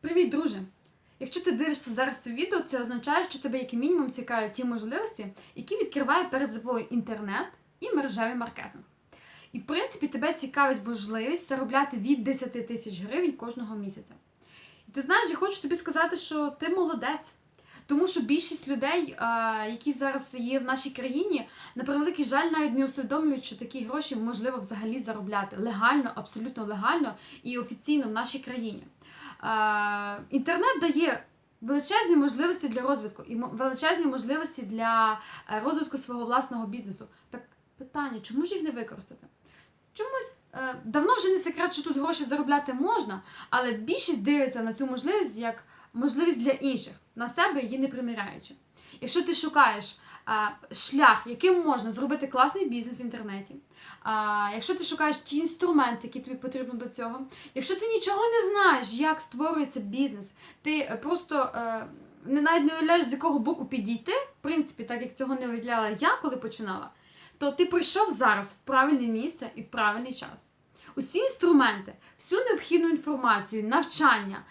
Привіт, друже! Якщо ти дивишся зараз це відео, це означає, що тебе як мінімум цікавлять ті можливості, які відкриває перед собою інтернет і мережевий маркетинг. І в принципі тебе цікавить можливість заробляти від 10 тисяч гривень кожного місяця. І ти знаєш, я хочу тобі сказати, що ти молодець. Тому що більшість людей, які зараз є в нашій країні, на превеликий жаль, навіть не усвідомлюють, що такі гроші можливо взагалі заробляти легально, абсолютно легально і офіційно в нашій країні. Інтернет дає величезні можливості для розвитку і величезні можливості для е, розвитку свого власного бізнесу. Так питання, чому ж їх не використати? Чомусь е, давно вже не секрет, що тут гроші заробляти можна, але більшість дивиться на цю можливість як можливість для інших, на себе її не приміряючи. Якщо ти шукаєш шлях, яким можна зробити класний бізнес в інтернеті, якщо ти шукаєш ті інструменти, які тобі потрібно до цього, якщо ти нічого не знаєш, як створюється бізнес, ти просто е, не навіть не уявляєш, з якого боку підійти, в принципі, так як цього не уявляла я, коли починала, то ти прийшов зараз в правильне місце і в правильний час. Усі інструменти, всю необхідну інформацію, навчання,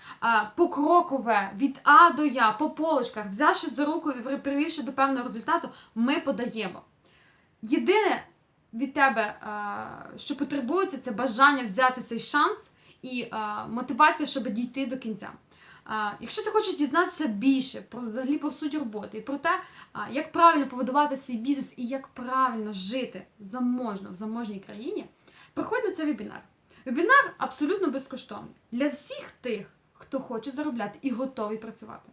покрокове від А до Я, по полочках, взявши за руку і привівши до певного результату, ми подаємо. Єдине від тебе, що потребується, це бажання взяти цей шанс і мотивація, щоб дійти до кінця. Якщо ти хочеш дізнатися більше про взагалі про суть роботи і про те, як правильно побудувати свій бізнес і як правильно жити заможно в заможній країні, приходь на цей вебінар. Вебінар абсолютно безкоштовний для всіх тих, хто хоче заробляти і готовий працювати.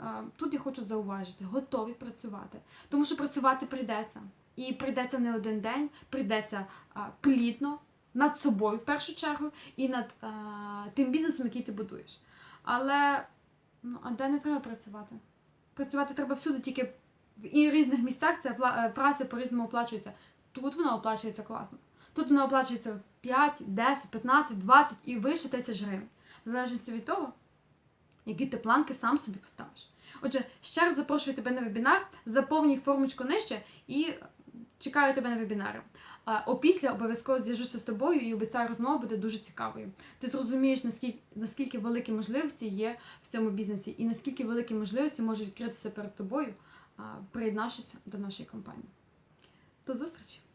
Е, Тут я хочу зауважити, готові працювати, тому що працювати прийдеться. І прийдеться не один день, прийдеться а, плідно над собою в першу чергу і над а, тим бізнесом, який ти будуєш. Але ну, а де не треба працювати? Працювати треба всюди, тільки в різних місцях ця е, праця по-різному оплачується. Тут вона оплачується класно. Тут вона оплачується 5, 10, 15, 20 і вище тисяч гривень. В залежності від того, які ти планки сам собі поставиш. Отже, ще раз запрошую тебе на вебінар, заповнюй формочку нижче і чекаю тебе на вебінарі. А, Опісля обов'язково зв'яжуся з тобою і обіцяю, розмова буде дуже цікавою. Ти зрозумієш, наскільки, наскільки великі можливості є в цьому бізнесі, і наскільки великі можливості можуть відкритися перед тобою, приєднавшись до нашої компанії. До зустрічі!